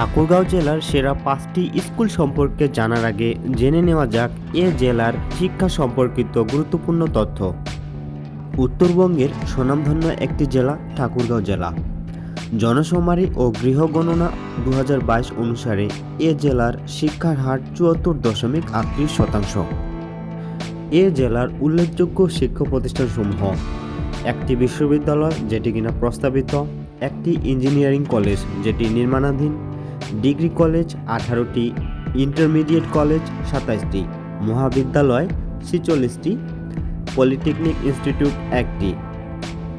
ঠাকুরগাঁও জেলার সেরা পাঁচটি স্কুল সম্পর্কে জানার আগে জেনে নেওয়া যাক এ জেলার শিক্ষা সম্পর্কিত গুরুত্বপূর্ণ তথ্য। উত্তরবঙ্গের স্বনামধন্য একটি জেলা ঠাকুরগাঁও জেলা। জনসমারি ও গৃহগণনা দু হাজার বাইশ অনুসারে এ জেলার শিক্ষার হার চুয়াত্তর দশমিক আটত্রিশ শতাংশ। এ জেলার উল্লেখযোগ্য শিক্ষা প্রতিষ্ঠানসমূহ, একটি বিশ্ববিদ্যালয় যেটি কিনা প্রস্তাবিত, একটি ইঞ্জিনিয়ারিং কলেজ যেটি নির্মাণাধীন ডিগ্রি কলেজ আঠারোটি, ইন্টারমিডিয়েট কলেজ সাতাইশটি, মহাবিদ্যালয় ছিচল্লিশটি, পলিটেকনিক ইনস্টিটিউট একটি।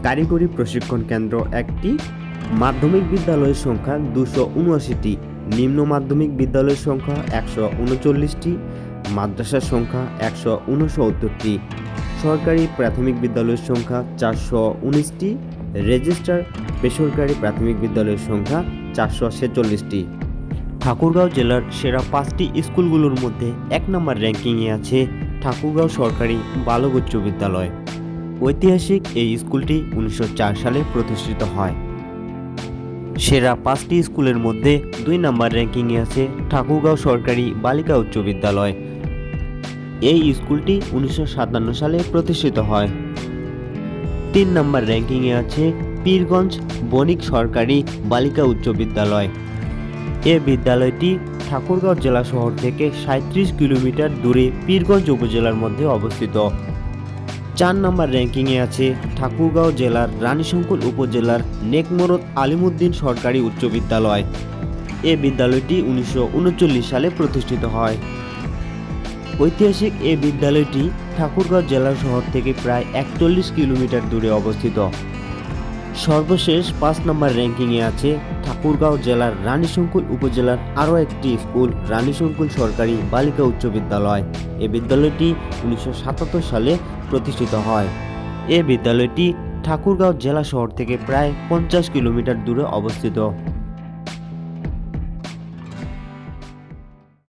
কারিগরি প্রশিক্ষণ কেন্দ্র একটি। মাধ্যমিক বিদ্যালয়ের সংখ্যা দুশো উনআশিটি, নিম্ন মাধ্যমিক বিদ্যালয়ের সংখ্যা একশো উনচল্লিশটি মাদ্রাসার সংখ্যা একশো উনসত্তরটি। সরকারি প্রাথমিক বিদ্যালয়ের সংখ্যা চারশো উনিশটি, রেজিস্টার বেসরকারি প্রাথমিক বিদ্যালয়ের সংখ্যা চারশো ছেচল্লিশটি। ঠাকুরগাঁও জেলার সেরা পাঁচটি স্কুলগুলোর মধ্যে এক নম্বর র্যাঙ্কিংয়ে আছে ঠাকুরগাঁও সরকারি বালক উচ্চ বিদ্যালয়। ঐতিহাসিক এই স্কুলটি উনিশশো চার সালে প্রতিষ্ঠিত হয়। সেরা পাঁচটি স্কুলের মধ্যে দুই নম্বর র্যাঙ্কিংয়ে আছে ঠাকুরগাঁও সরকারি বালিকা উচ্চ বিদ্যালয়। এই স্কুলটি উনিশশো সাতান্ন সালে প্রতিষ্ঠিত হয়। তিন নম্বর র্যাঙ্কিংয়ে আছে পীরগঞ্জ বণিক সরকারি বালিকা উচ্চ বিদ্যালয়। এ বিদ্যালয়টি ঠাকুরগাঁও জেলা শহর থেকে সাঁত্রিশ কিলোমিটার দূরে পীরগঞ্জ উপজেলার মধ্যে অবস্থিত। চার নম্বর র্যাঙ্কিংয়ে আছে ঠাকুরগাঁও জেলার রানীশঙ্কল উপজেলার নেকমরদ আলিমুদ্দিন সরকারি উচ্চ বিদ্যালয়। এ বিদ্যালয়টি উনিশশো উনচল্লিশ সালে প্রতিষ্ঠিত হয়। ঐতিহাসিক এ বিদ্যালয়টি ঠাকুরগাঁও জেলা শহর থেকে প্রায় একচল্লিশ কিলোমিটার দূরে অবস্থিত। সর্বশেষ পাঁচ নম্বর র্যাঙ্কিংয়ে আছে ঠাকুরগাঁও জেলার রানীশঙ্কুল উপজেলার আরও একটি স্কুল রানীশঙ্কুল সরকারি বালিকা উচ্চ বিদ্যালয়। এ বিদ্যালয়টি উনিশশো সাতাত্তর সালে প্রতিষ্ঠিত হয়। এ বিদ্যালয়টি ঠাকুরগাঁও জেলা শহর থেকে প্রায় পঞ্চাশ কিলোমিটার দূরে অবস্থিত।